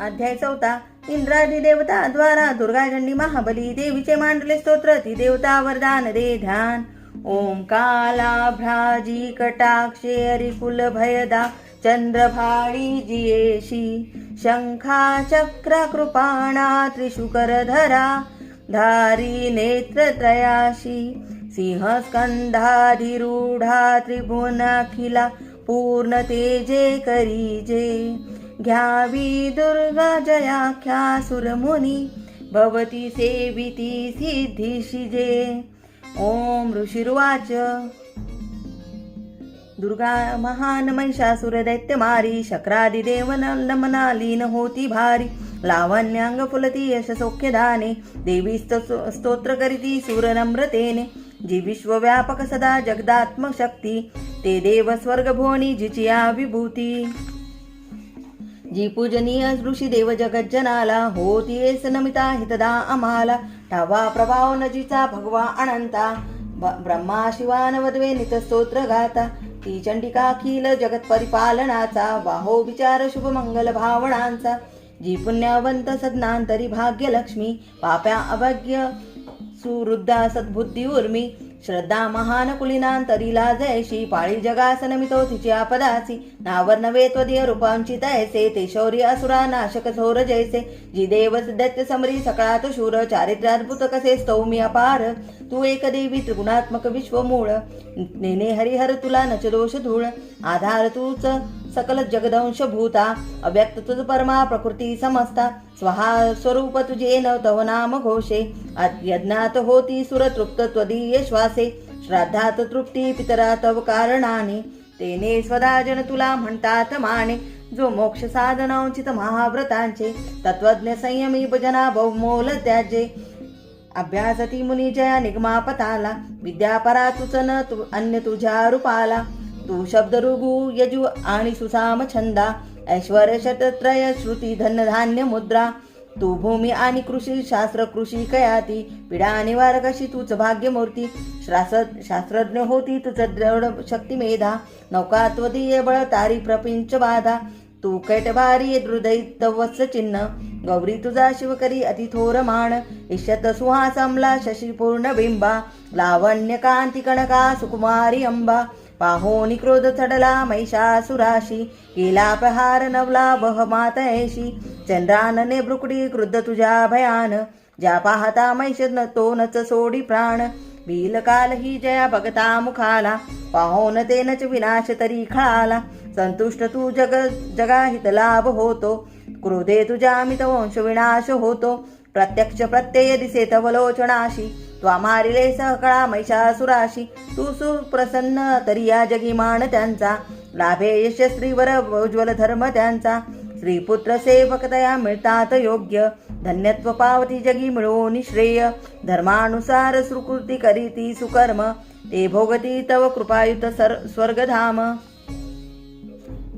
अध्याय चौथा इंद्रादी देवता द्वारा दुर्गा झंडी महाबली देवीचे मांडले स्तोत्र ती देवता वरदान दे ध्यान. ओम कालाभ्राजी कटाक्षे हरिकुल भयदा चंद्रभाळी जियेशी शंखा चक्र कृपाणा त्रिशुकरधरा धारी नेत्रत्रयाशी सिंहस्कंधाधिरूढा त्रिभुवनाखिला पूर्ण तेजे करीजे. घ्यावी दुर्गा जयाख्या सुरमुनी भवती सेविती सिद्धिशिजे ओम ऋषिर्वाच. दुर्गा महान महिषासुर दैत्य मारी नमना लीन होती भारी. लावण्यांग फुलती यश सौख्यदाने देवी स्तोत्र करीती सुर नम्रतेने. जी विश्वव्यापक सदा जगदात्मक शक्ती ते देव स्वर्ग भुवनी जिची विभूती जी पूजनीय ऋषी देव जगज्जनाला होती येस नमिता हितदा आम्हाला. ठावा प्रभाव नजीचा भगवा अनंता. ब- ब्रह्मा शिवानवद्वे नित स्तोत्र गाता ती चंडिका अखिल जगत परिपालनाचा. वाहो विचार शुभ मंगल भावनांचा. जी पुण्यवंत सदनांतरी भाग्यलक्ष्मी. पाप्या अभाग्य सुवृद्धा सद्बुद्धी उर्मी. श्रद्धा महान कुलिनांतरीला जयशी पाळी जगासन मितो तिची आपदासी. नावर नवे त्वदीय रूपांची ते शौर्य असुरा नाशक थोर जैसे। जी देव दैत्य समरी सकळात शूर चारित्र्याद्भुत कसे स्तौमी अपार। तू एक देवी त्रिगुणात्मक विश्वमूळ। नेने हरिहर तुला नच दोष धूळ। आधार तूच सकल जगदंश भूता। अव्यक्त तुझ परमा प्रकृती समस्ता। स्वहा स्वरूप तुझे न तव नाम घोषे। यज्ञात होती सुरतृप्त त्वदीय श्वासे। श्राद्धात तृप्ती पितरा तव कारणाने। तेने स्वदा जन तुला म्हणतात माने. जो मोक्ष साधनांचित महाव्रतांचे तत्वज्ञ संयमी भजना बहुमोल त्याजे अभ्यासती मुनी जया निगमापताला विद्यापरा तुच न तु अन्य तुझ्या रूपाला. तू शब्द ऋगु यजु आणि सुसाम छंदा ऐश्वर शतत्रय श्रुती धन धान्य मुद्रा. तू भूमी आणि कृषी शास्त्र कृषी कयाती. पिढा निवारक अशी तूच भाग्यमूर्ती. शास्त्र शास्त्रज्ञ होती तुझ दृढ शक्ती मेधा. नौकात्वदीय बळ तारी प्रपिंच बाधा. तू कैटभारी हृदय चिन्ह. गौरी तुझा शिवकरी अतिथोर माण इशत सुहासमला शशी पूर्ण बिंबा. लावण्य कांती कणका सुकुमारी अंबा. पाहोनी क्रोध चढला महिषासुराशी. केला प्रहार नवला बह मातयशी चंद्रानने ब्रुकडी क्रुद्ध तुझ्या भयान. ज्या पाहता महिष न तो नच सोडी प्राण. बिल काल ही जया भगता मुखाला. पाहोन ते नच विनाश तरी खळाला. संतुष्ट तू जग जगाहित लाभ होतो. क्रोधे तुझ्या अमित वंश विनाश होतो. प्रत्यक्ष प्रत्यय दिसे तव लोचनाशी त्वा मारिले सहकळा महिषासुराशी. तू सुप्रसन्न तरी या जगी मान त्यांचा. लाभे यश श्रीवर उज्ज्वल धर्म त्यांचा. श्रीपुत्र सेवकतया मिळतात योग्य धन्यत्व पावती जगी मिळवून श्रेय धर्मानुसार सुकृती करीती सुकर्म ते भोगती तव कृपायुत सर स्वर्गधाम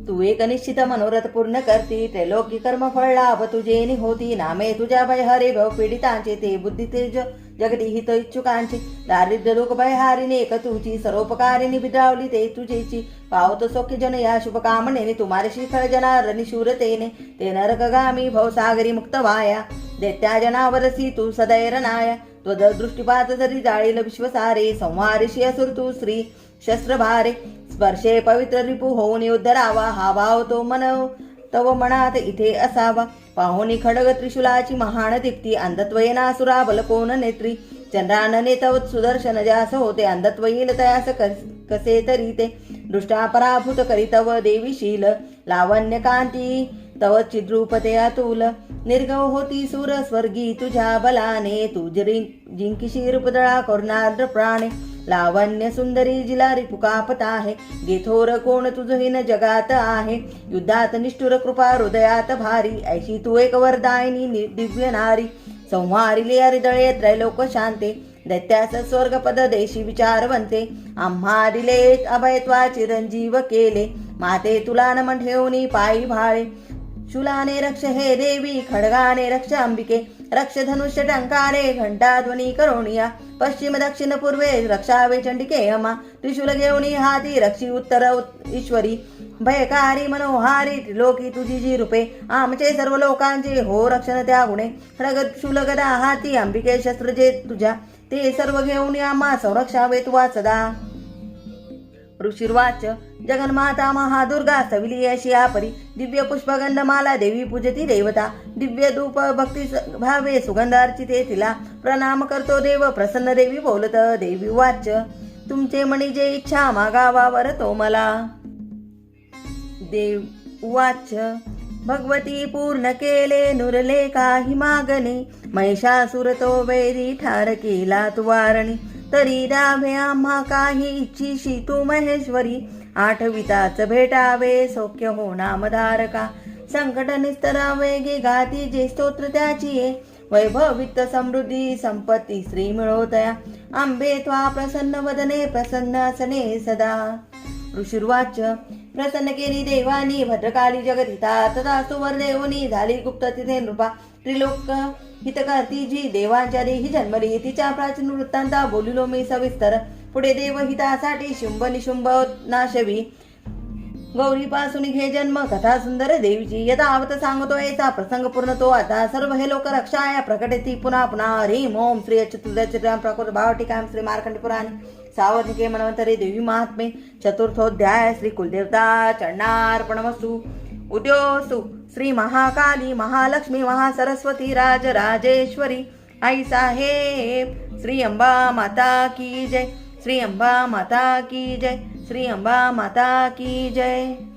तू एक निश्चित मनोरथ पूर्ण करती त्रैलोकी कर्म फळ लाभ तुझे नि होती नामे तुझ्या भय हरे भव पीडितांचे ते बुद्धी तेज जगती हित इच्छुकांची. दारिद्र्य भय भयहारिणी एक तुझी सर्वोपकारिणी बिदावली ते तुझेची पावत सौख्य जन या शुभ कामनेने तुम्हारे शिखर जनारणी शूरतेने ते नरकगामी भवसागरी मुक्त वाया. दैत्या जनावरसी तू सदैरनाय त्वद दृष्टीपात जरी जाळील विश्वसारे संहारिषी असुर तू श्री शस्त्रभारे. स्पर्शे पवित्र रिपू होऊन उद्धरावा हा भाव तो मन तव मनात इथे असावा. पाहुनी खडग त्रिशूलाची महान दीप्ती अंधत्वयेनासुरा बलकोन नेत्री. चंद्रानने तव सुदर्शन जास होते अंधत्वयील तयास कस- कसे तरी ते. दृष्टा पराभूत करी तव देवीशील लावण्य कांती. तव चिद्रूपते अतुल. निर्गव होती सुर स्वर्गी तुझ्या बलाने. तुझरी जरी जिंकीशी रूपदळा करणार प्राणे. लावण्य सुंदरी जिला रिपुकापत आहे. गेथोर कोण तुझहीन जगात आहे. युद्धात निष्ठुर कृपा हृदयात भारी. ऐशी तू एक वरदायिनी नि- दिव्य नारी. संहारिले हरिदळे त्रैलोक शांते. दैत्यास स्वर्गपद देशी विचारवंते. आम्हा दिले अभयत्वा चिरंजीव केले. माते तुला नमन ठेवणी पायी भाळे. शूलाने रक्ष हे देवी खडगाने रक्ष अंबिके. रक्षधनुष्य टंकारे घंटा ध्वनी करोनिया पश्चिम दक्षिण पूर्वे रक्षावे चंडिके अमा त्रिशूल घेऊनी हाती रक्षी उत्तर ईश्वरी। भयकारी मनोहारी त्रिलोकी तुझी जी रूपे। आमचे सर्व लोकांचे हो रक्षण त्या गुणे। प्रगत हाती अंबिके शस्त्र जे तुझ्या। ते सर्व घेऊन आम्हा संरक्षावे तुवा सदा। ऋषिर्वाच जगन्माता महादुर्गा सविली अशी आपरी दिव्य पुष्पगंधमाला देवी पूजती देवता दिव्य धूप भक्ती भावे सुगंध अर्चिते तिला प्रणाम करतो देव प्रसन्न देवी बोलत देवी वाच. तुमचे मणी जे इच्छा मागावावर तो मला. देव वाच. भगवती पूर्ण केले नुरले काही मागणे. महिषासुर तो वैरी ठार केला तू वारणी. तरी द्यावे आम्हा काही इच्छिशी तू महेश्वरी. आठविताच भेटावे सौख्य हो नामधारका. संकट निस्तरावे गे गाती जे स्तोत्र त्याची वैभव वित्त समृद्धी संपत्ती श्री मिळवतया आंबे त्वा प्रसन्न वदने प्रसन्न असने सदा. ऋषिर्वाच प्रसन्न केली देवानी भद्रकाली जगदिता तदा सुवर देवनी झाली गुप्त तिथे नृपा. त्रिलोक हितकर्ती जी देवांच्या देही जन्मली. तिच्या प्राचीन वृत्तांता बोलिलो मी सविस्तर. पुढे देवहितासाठी शुंभ निशुंभ नाशवी. गौरीपासून घे जन्म कथा सुंदर देवीची. यथावत सांगतो याचा प्रसंग पूर्ण तो आता. सर्व हे लोक रक्षाया प्रकटती पुन्हा पुन्हा. हरिम ओम श्री चतुर्दश प्राकृत भावटिकाम श्री मार्कंड पुराण. सावर्णिके मनवंतरे देवी महात्मे. चतुर्थोध्याय श्री कुलदेवता चरणार्पणमस्तु. उद्योसु श्री महाकाली महालक्ष्मी महासरस्वती राजराजेश्वरी. आई साहेब श्री अंबा माता की जय. श्री अंबा माता की जय श्री अंबा माता की जय